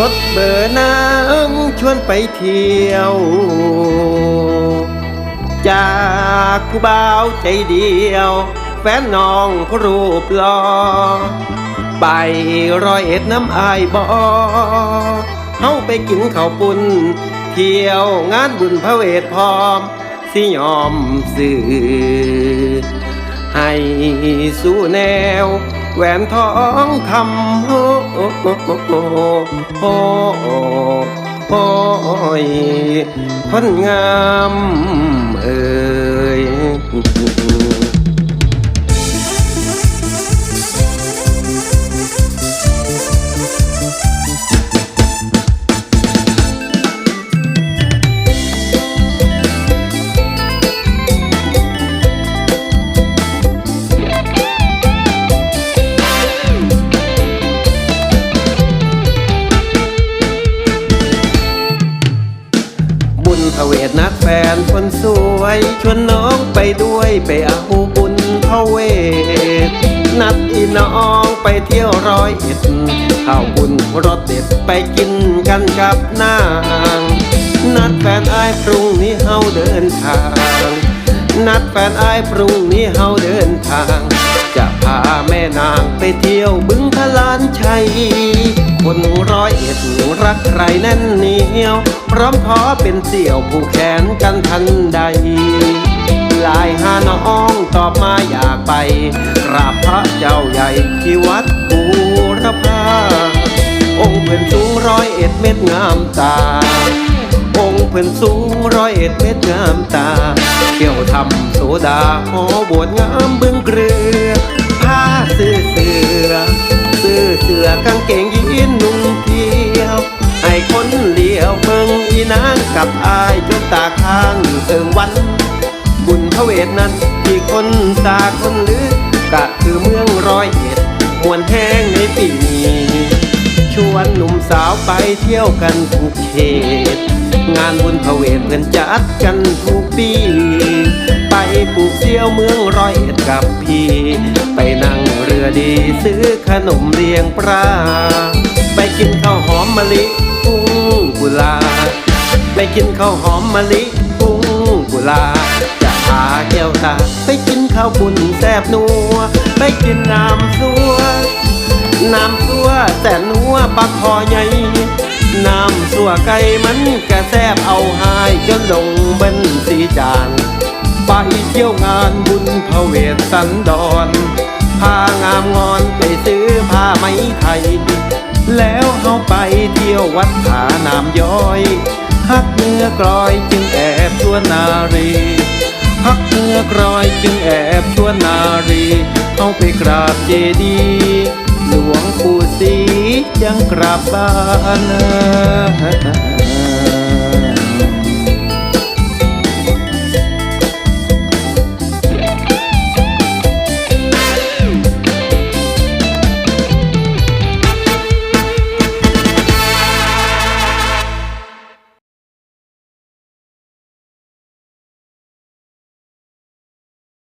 กดเบอร์น้ำชวนไปเที่ยว จากผู้บ่าวใจเดียว แฟนน้องผู้รูปหล่อไปรอยเอ็ดน้ำอายบอเฮาไปกินข้าวปุ้นเที่ยวงานบุญพระเวทพร้อม สิยอมสื่อให้สู้แนว แหวนทองคำโอ้โอ้โอ้โอ้ยคนงามเอ่ย ฟนคนสวย ชวนน้องไปด้วยไปอาบุญพระเวท นัดอีน้องไปเที่ยวร้อยเอ็ดข้าวบุญรสเด็ดไปกินกันกับนาง นัดแฟนอายพรุ่งนี้เฮาเดินทาง นัดแฟนอายพรุ่งนี้เฮาเดินทาง จะพาแม่นางไปเที่ยวบึงพลานชัย คนร้อยเอ็ดรักใครแน่นเหนียว พร้อมขอเป็นเสี่ยวผู้แขนกันทันใดลายหาน้องตอบมาอยากไปกราบพระเจ้าใหญ่ที่วัดบูรพาองค์เพิ่นสูงร้อยเอ็ดเม็ดงามตา เพิ่นสูงร้อยเอ็ดเม็ดงามตาเกี่ยวทำโสดาหอบวชงามบึงเกลือผ้าเสื้อเสือเสื้อเสือกางเกงยีนนุ่งเที่ยวให้คนเลี้ยวเบิ่งอีนางกับอายจนตาข้างเอิงวัน บุญพระเวทนั้นที่คนสาคนลือกะคือเมืองร้อยเอ็ดมวนแห้งในปีนี้ชวนหนุ่มสาวไปเที่ยวกันทุกเขต งานบุญพระเวทเพื่อนจัดกันทุกปี ไปปลูกเซี่ยวเมืองร้อยเอ็ดกับพี่ ไปนั่งเรือดีซื้อขนมเรียงปลาไปกินข้าวหอมมะลิกุ้งกุลา ไปกินข้าวหอมมะลิกุ้งกุลา จะพาแก้วตาไปกินข้าวบุญแซบนัว ไปกินน้ำซัวน้ำซัวแต่นัวปลาคอใหญ่ น้ำซัวไก่มันกระแซบเอาหายจนลงบันสีจานไปเที่ยวงานบุญพระเวทสันดอนพางามงอนไปซื้อผ้าไหมไทย แล้วเฮาไปเที่ยววัดผานามย้อยฮักเนื้อกลอยจึงแอบชวนนารีพักเนื้อกรอยจึงแอบชวนนารีเอาไปกราบเจดียหลวงปู่ ยังกราบบ้าน